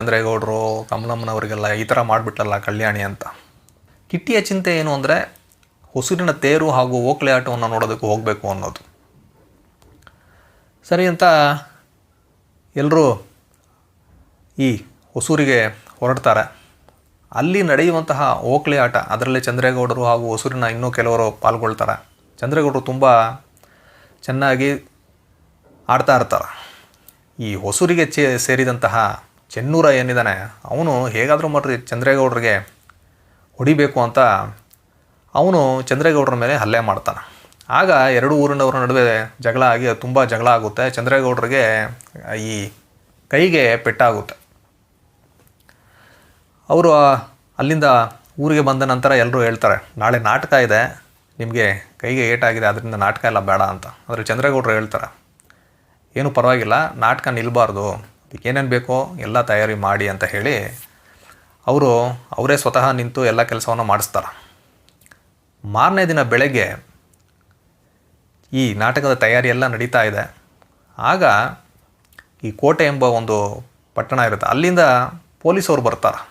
ಚಂದ್ರೇಗೌಡರು, ಕಮಲಮ್ಮನವರಿಗೆಲ್ಲ ಈ ಥರ ಮಾಡಿಬಿಟ್ಟಲ್ಲ ಕಲ್ಯಾಣಿ ಅಂತ. ಕಿಟ್ಟಿಯ ಚಿಂತೆ ಏನು ಅಂದರೆ ಹೊಸೂರಿನ ತೇರು ಹಾಗೂ ಓಕಳಿ ಆಟವನ್ನು ನೋಡೋದಕ್ಕೆ ಹೋಗಬೇಕು ಅನ್ನೋದು. ಸರಿ ಅಂತ ಎಲ್ಲರೂ ಈ ಹೊಸೂರಿಗೆ ಹೊರಡ್ತಾರೆ. ಅಲ್ಲಿ ನಡೆಯುವಂತಹ ಓಕಳಿ ಆಟ, ಅದರಲ್ಲಿ ಚಂದ್ರೇಗೌಡರು ಹಾಗೂ ಹೊಸೂರಿನ ಇನ್ನೂ ಕೆಲವರು ಪಾಲ್ಗೊಳ್ತಾರೆ. ಚಂದ್ರೇಗೌಡರು ತುಂಬ ಚೆನ್ನಾಗಿ ಆಡ್ತಾ ಇರ್ತಾರೆ. ಈ ಹೊಸೂರಿಗೆ ಚೇ, ಸೇರಿದಂತಹ ಚೆನ್ನೂರ ಏನಿದ್ದಾನೆ, ಅವನು ಹೇಗಾದರೂ ಮಾಡ್ರಿ ಚಂದ್ರೇಗೌಡರಿಗೆ ಹೊಡಿಬೇಕು ಅಂತ ಅವನು ಚಂದ್ರೇಗೌಡರ ಮೇಲೆ ಹಲ್ಲೆ ಮಾಡ್ತಾನೆ. ಆಗ ಎರಡು ಊರಿನವರ ನಡುವೆ ಜಗಳ ಆಗಿ ತುಂಬ ಜಗಳ ಆಗುತ್ತೆ, ಚಂದ್ರೇಗೌಡರಿಗೆ ಈ ಕೈಗೆ ಪೆಟ್ಟಾಗುತ್ತೆ ಅವರು ಅಲ್ಲಿಂದ ಊರಿಗೆ ಬಂದ ನಂತರ ಎಲ್ಲರೂ ಹೇಳ್ತಾರೆ, ನಾಳೆ ನಾಟಕ ಇದೆ, ನಿಮಗೆ ಕೈಗೆ ಏಟಾಗಿದೆ ಅದರಿಂದ ನಾಟಕ ಎಲ್ಲ ಬೇಡ ಅಂತ. ಆದರೆ ಚಂದ್ರೇಗೌಡರು ಹೇಳ್ತಾರೆ, ಏನು ಪರವಾಗಿಲ್ಲ, ನಾಟಕ ನಿಲ್ಲಬಾರ್ದು ಏನೇನು ಬೇಕೋ ಎಲ್ಲ ತಯಾರಿ ಮಾಡಿ ಅಂತ ಹೇಳಿ ಅವರು ಅವರೇ ಸ್ವತಃ ನಿಂತು ಎಲ್ಲ ಕೆಲಸವನ್ನು ಮಾಡಿಸ್ತಾರೆ. ಮಾರನೇ ದಿನ ಬೆಳಗ್ಗೆ ಈ ನಾಟಕದ ತಯಾರಿ ಎಲ್ಲ ನಡೀತಾ ಇದೆ. ಆಗ ಈ ಕೋಟೆ ಎಂಬ ಒಂದು ಪಟ್ಟಣ ಇರುತ್ತೆ. ಅಲ್ಲಿಂದ ಪೊಲೀಸವ್ರು ಬರ್ತಾರೆ.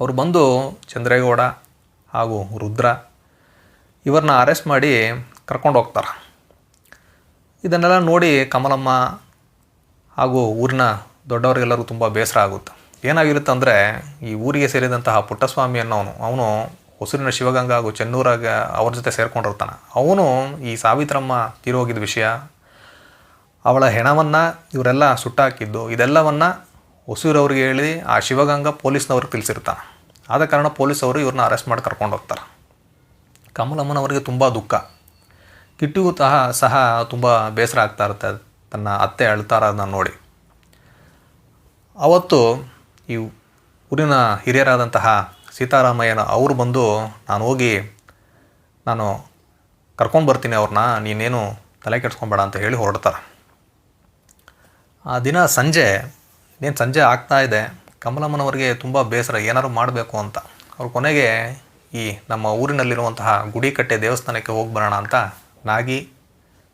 ಅವ್ರು ಬಂದು ಚಂದ್ರೇಗೌಡ ಹಾಗೂ ರುದ್ರ ಇವ್ರನ್ನ ಅರೆಸ್ಟ್ ಮಾಡಿ ಕರ್ಕೊಂಡು ಹೋಗ್ತಾರೆ. ಇದನ್ನೆಲ್ಲ ನೋಡಿ ಕಮಲಮ್ಮ ಹಾಗೂ ಊರಿನ ದೊಡ್ಡವರಿಗೆಲ್ಲರೂ ತುಂಬ ಬೇಸರ ಆಗುತ್ತೆ. ಏನಾಗಿರುತ್ತೆ ಅಂದರೆ ಈ ಊರಿಗೆ ಸೇರಿದಂತಹ ಪುಟ್ಟಸ್ವಾಮಿ ಅನ್ನೋನು ಅವನು ಹೊಸೂರಿನ ಶಿವಗಂಗಾ ಹಾಗೂ ಚೆನ್ನೂರಾಗ ಅವ್ರ ಜೊತೆ ಸೇರ್ಕೊಂಡಿರ್ತಾನೆ. ಅವನು ಈ ಸಾವಿತ್ರಮ್ಮ ತೀರೋಗಿದ್ದ ವಿಷಯ, ಅವಳ ಹೆಣವನ್ನು ಇವರೆಲ್ಲ ಸುಟ್ಟಾಕಿದ್ದು, ಇದೆಲ್ಲವನ್ನು ಹೊಸೂರವ್ರಿಗೆ ಹೇಳಿ ಆ ಶಿವಗಂಗಾ ಪೊಲೀಸ್ನವ್ರಿಗೆ ತಿಳಿಸಿರ್ತಾನೆ. ಆದ ಕಾರಣ ಪೊಲೀಸವರು ಇವ್ರನ್ನ ಅರೆಸ್ಟ್ ಮಾಡಿ ಕರ್ಕೊಂಡು ಹೋಗ್ತಾರೆ. ಕಮಲಮ್ಮನವರಿಗೆ ತುಂಬ ದುಃಖ. ಕಿಟ್ಟಿಗೂ ಸಹ ಸಹ ತುಂಬ ಬೇಸರ ಆಗ್ತಾ ಇರುತ್ತೆ. ತನ್ನ ಅತ್ತೆ ಅಳ್ತಾರ ಅದನ್ನ ನೋಡಿ. ಅವತ್ತು ಈ ಊರಿನ ಹಿರಿಯರಾದಂತಹ ಸೀತಾರಾಮಯ್ಯನ ಅವರು ಬಂದು, ನಾನು ಹೋಗಿ ನಾನು ಕರ್ಕೊಂಡು ಬರ್ತೀನಿ ಅವ್ರನ್ನ ನೀನೇನು ತಲೆ ಕೆಡ್ಸ್ಕೊಬೇಡ ಅಂತ ಹೇಳಿ ಹೊರಡ್ತಾರೆ. ಆ ದಿನ ಸಂಜೆ ಏನು ಸಂಜೆ ಆಗ್ತಾ ಇದೆ, ಕಮಲಮ್ಮನವರಿಗೆ ತುಂಬ ಬೇಸರ, ಏನಾದ್ರು ಮಾಡಬೇಕು ಅಂತ. ಅವ್ರು ಕೊನೆಗೆ ಈ ನಮ್ಮ ಊರಿನಲ್ಲಿರುವಂತಹ ಗುಡಿಕಟ್ಟೆ ದೇವಸ್ಥಾನಕ್ಕೆ ಹೋಗಿ ಬರೋಣ ಅಂತ ನಾಗಿ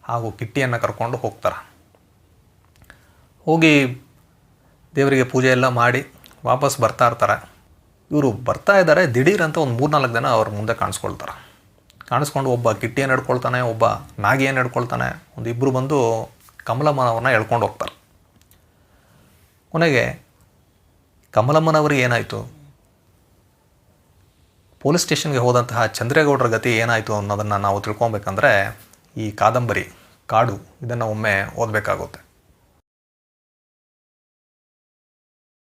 ಹಾಗೂ ಕಿಟ್ಟಿಯನ್ನು ಕರ್ಕೊಂಡು ಹೋಗ್ತಾರೆ. ಹೋಗಿ ದೇವರಿಗೆ ಪೂಜೆ ಎಲ್ಲ ಮಾಡಿ ವಾಪಸ್ ಬರ್ತಾ ಇರ್ತಾರೆ. ಇವರು ಬರ್ತಾ ಇದ್ದಾರೆ, ದಿಢೀರ್ ಅಂತ ಒಂದು ಮೂರ್ನಾಲ್ಕು ದಿನ ಅವ್ರ ಮುಂದೆ ಕಾಣಿಸ್ಕೊಳ್ತಾರೆ. ಕಾಣಿಸ್ಕೊಂಡು ಒಬ್ಬ ಕಿಟ್ಟಿಯನ್ನು ಹಿಡ್ಕೊಳ್ತಾನೆ, ಒಬ್ಬ ನಾಗಿಯನ್ನು ಹಿಡ್ಕೊಳ್ತಾನೆ, ಒಂದು ಇಬ್ಬರು ಬಂದು ಕಮಲಮ್ಮನವ್ರನ್ನ ಎಳ್ಕೊಂಡು ಹೋಗ್ತಾರೆ. ಕೊನೆಗೆ ಕಮಲಮ್ಮನವರಿಗೆ ಏನಾಯಿತು? ಪೊಲೀಸ್ ಸ್ಟೇಷನ್ಗೆ ಹೋದಂತಹ ಚಂದ್ರೇಗೌಡರ ಗತಿ ಏನಾಯಿತು ಅನ್ನೋದನ್ನು ನಾವು ತಿಳ್ಕೊಬೇಕಂದ್ರೆ ಈ ಕಾದಂಬರಿ, ಕಾಡು, ಇದನ್ನು ಒಮ್ಮೆ ಓದಬೇಕಾಗುತ್ತೆ.